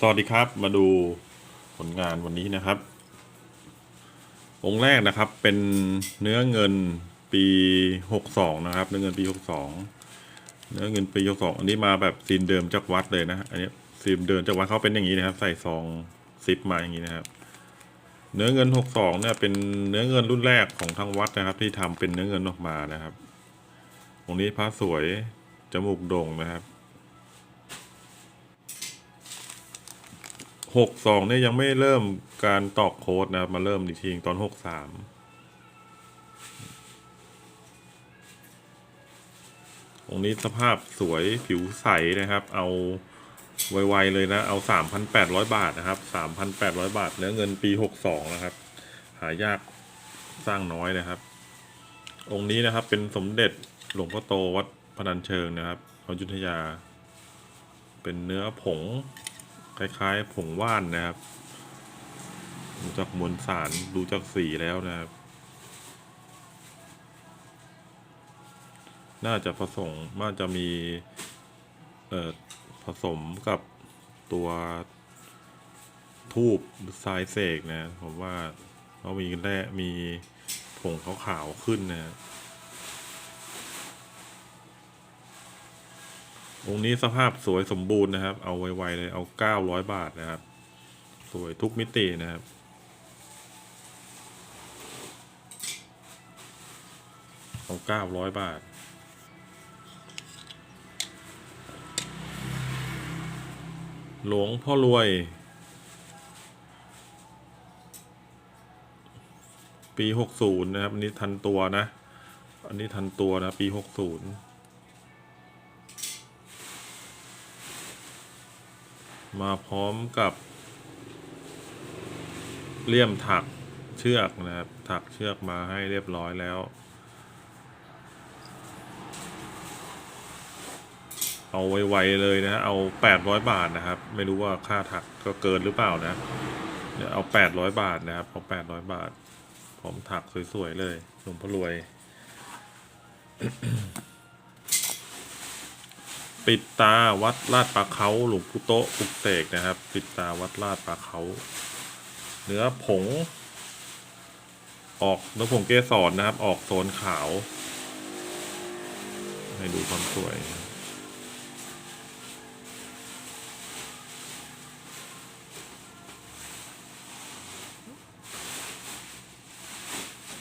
สวัสดีครับมาดูผลงานวันนี้นะครับ องค์แรกนะครับเป็นเนื้อเงินปีหกสองนะครับ เนื้อเงินปีหกสองเนื้อเงินปีหกสองอันนี้มาแบบซีนเดิมจากวัดเลยนะอันนี้ซีนเดิมจากวัดเขาเป็นอย่างนี้นะครับ ใส่ซองซิปมาอย่างนี้นะครับ เนื้อเงินหกสองเนี่ยเป็นเนื้อเงินรุ่นแรกของทางวัดนะครับ ที่ทำเป็นเนื้อเงินออกมานะครับ องค์นี้พระสวยจมูกโด่งนะครับ หกสองเนี่ยยังไม่เริ่มการตอกโค้ดนะครับมาเริ่มอีกทีตอนหกสามองนี้สภาพสวยผิวใสนะครับ เอาไวๆเลยนะ เอาสามพันแปดร้อยบาทนะครับสามพันแปดร้อยบาท เนื้อเงินปีหกสองนะครับ หายากสร้างน้อยนะครับ องค์นี้นะครับเป็นสมเด็จหลวงพ่อโตวัดพนัญเชิงนะครับอยุธยา เป็นเนื้อผง คล้าย ๆ ผงว่านนะครับดูจากมวลสารดูจากสีแล้วนะครับ น่าจะผสมน่าจะมีเอ่อผสมกับตัวทูบทรายเสกนะ ผมว่าเขามีแร่มีผงขาวๆขึ้นนะ องค์นี้สภาพสวยสมบูรณ์นะครับ เอาไวๆเลยเอาเก้าร้อยบาทนะครับ สวยทุกมิตินะครับ เอาเก้าร้อยบาท หลวงพ่อรวย ปีหกศูนย์นะครับ อันนี้ทันตัวนะ อันนี้ทันตัวนะ ปีหกศูนย์ มาพร้อมกับเลี่ยมถักเชือกนะครับ ถักเชือกมาให้เรียบร้อยแล้ว เอาไวๆเลยนะ เอาแปดร้อยบาทนะครับ ไม่รู้ว่าค่าถักก็เกินหรือเปล่านะเดี๋ยวเอาแปดร้อยบาทนะครับ เอาแปดร้อยบาท ผมถักสวยๆเลยหลวงพ่อรวย ปิดตาวัดลาดปลาเขาหลวงพุโตปุกเตกนะครับ ปิดตาวัดลาดปลาเขาเนื้อผง ออกเนื้อผงเกสรนะครับ ออกโซนขาว ให้ดูความสวย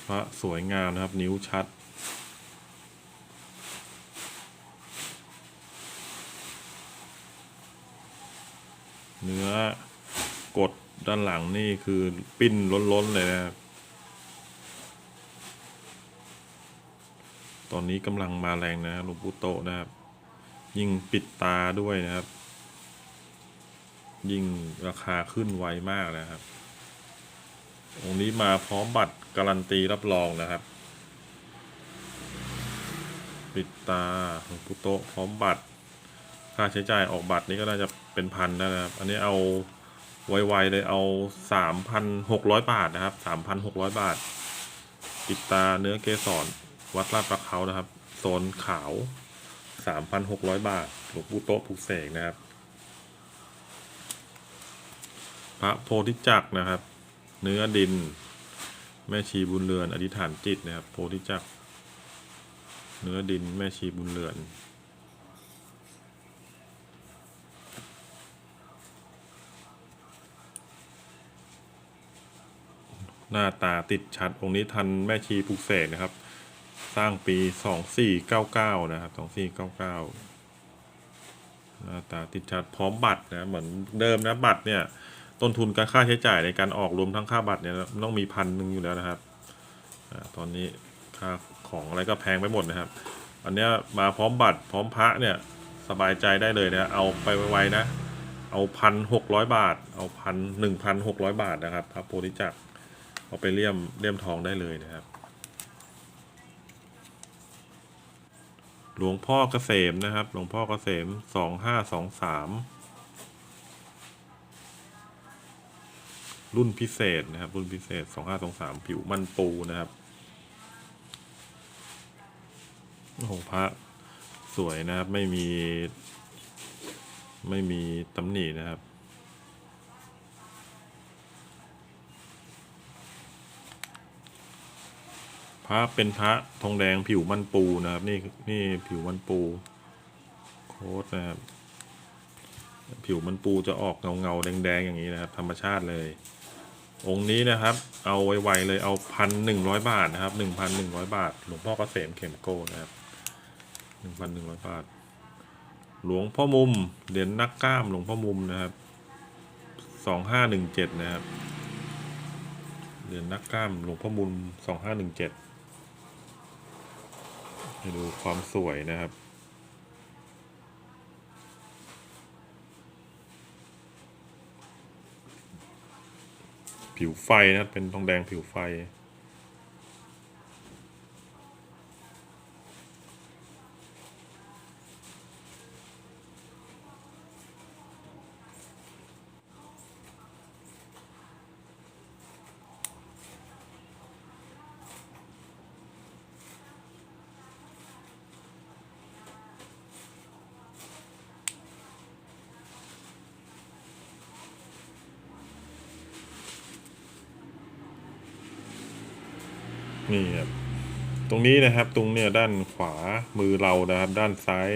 พระสวยงามนะครับ นิ้วชัด เนื้อกดด้านหลังนี่คือปิ้นล้นๆเลยนะครับ ตอนนี้กำลังมาแรงนะหลวงปู่โตนะครับ ยิ่งปิดตาด้วยนะครับ ยิ่งราคาขึ้นไวมากนะครับ องนี้มาพร้อมบัตรการันตีรับรองนะครับ ปิดตาหลวงปู่โตพร้อมบัตร ค่าใช้จ่ายออกบัตรนี่ก็น่าจะเป็นพันนะครับ อันนี้เอาไวๆเลยเอาสามพันหกร้อยบาทนะครับสามพันหกร้อยบาท ปิดตาเนื้อเกสรวัดลาดประเขานะครับ โซนขาวสามพันหกร้อยบาทหลวงปู่โต๊ะผูกเสกนะครับ พระโพธิจักรนะครับ เนื้อดิน แม่ชีบุญเรือน อธิษฐานจิตนะครับ โพธิจักรเนื้อดินแม่ชีบุญเรือน หน้าตาติดชัดองค์นี้ทันแม่ชีปลุกเสกนะครับ สร้างปีสองสี่เก้าเก้านะครับสองสี่เก้าเก้าหน้าตาติดชัดพร้อมบัตรนะเหมือนเดิมนะบัตรเนี่ยต้นทุนการค่าใช้จ่ายในการออกรวมทั้งค่าบัตรเนี่ยต้องมีพันหนึ่งอยู่แล้วนะครับอตอนนี้ค่าของอะไรก็แพงไปหมดนะครับ อันเนี้ยมาพร้อมบัตรพร้อมพระเนี่ยสบายใจได้เลยนะเอาไปไวๆนะ เอาพันหกร้อยบาท เอาพันหนึ่งพันหกร้อยบาทนะครับพระโพธิจักร เอาไปเลี่ยมเลี่ยมทองได้เลยนะครับ หลวงพ่อเกษมนะครับ หลวงพ่อเกษมสองห้าสองสามรุ่นพิเศษนะครับ รุ่นพิเศษสองห้าสองสามผิวมันปูนะครับโอ้โหพระสวยนะครับ ไม่มี ไม่มีตำหนินะครับ พระเป็นพระทองแดงผิวมันปูนะครับ นี่นี่ผิวมันปู โค้ดนะครับ ผิวมันปูจะออกเงาเงาๆแดงอย่างนี้นะครับ ธรรมชาติเลย องค์นี้นะครับ เอาไวๆเลยเอาพันหนึ่งร้อยบาทนะครับหนึ่งพันหนึ่งร้อยบาท หลวงพ่อเกษมเข็มโก้นะครับหนึ่งพันหนึ่งร้อยบาท หลวงพ่อมุมเหรียญนักกล้ามหลวงพ่อมุมนะครับสองห้าหนึ่งเจ็ดนะครับเหรียญนักกล้ามหลวงพ่อมุมสองห้าหนึ่งเจ็ด ให้ดูความสวยนะครับ ผิวไฟนะเป็นทองแดงผิวไฟ นี่ครับตรงนี้นะครับตรงเนี่ยด้านขวามือเรานะครับ ด้านซ้าย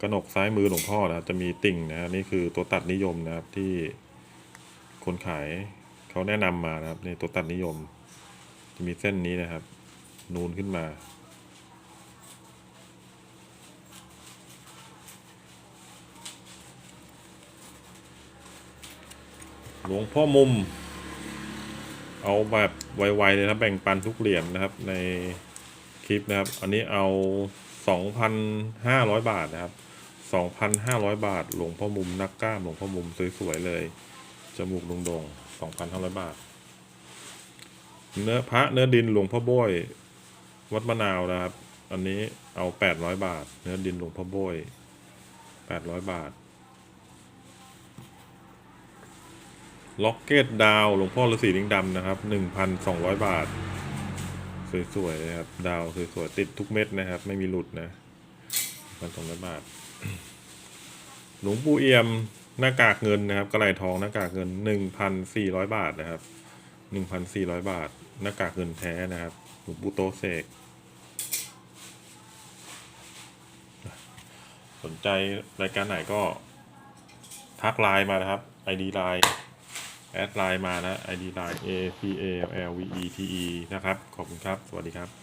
กระหนกซ้ายมือหลวงพ่อนะครับ จะมีติ่งนะนี่คือตัวตัดนิยมนะครับที่คนขายเขาแนะนำมานะครับนี่ตัวตัดนิยม จะมีเส้นนี้นะครับ นูนขึ้นมา หลวงพ่อมุม เอาแบบไวๆเลยนะแบ่งปันทุกเหรียญนะครับ ในคลิปนะครับ อันนี้เอา 2,500 บาทนะครับ 2,500 บาทหลวงพ่อมุมนักกล้ามหลวงพ่อมุมสวยๆเลยจมูกโด่งๆ2,500 บาท เนื้อพระเนื้อดินหลวงพ่อโบ้ยวัดมะนาวนะครับ อันนี้เอา 800 บาท เนื้อดินหลวงพ่อโบ้ย800 บาท ล็อกเก็ตดาวหลวงพ่อฤาษีลิงดำนะครับหนึ่งพันสองร้อยบาท สวยๆเลยครับ ดาวสวยๆติดทุกเม็ดนะครับ ไม่มีหลุดนะพันสองร้อยบาท หลวงปู่เอี่ยมหน้ากากเงินนะครับ กระไรทองหน้ากากเงินหนึ่งพันสี่ร้อยบาทนะครับหนึ่งพันสี่ร้อยบาท หน้ากากเงินแท้นะครับ หลวงปู่โตเสกสนใจรายการไหนก็ทักไลน์มานะครับ ID ไลน์ แอดไลน์มานะ ID ไลน์ A c A L V E T E นะครับ ขอบคุณครับ สวัสดีครับ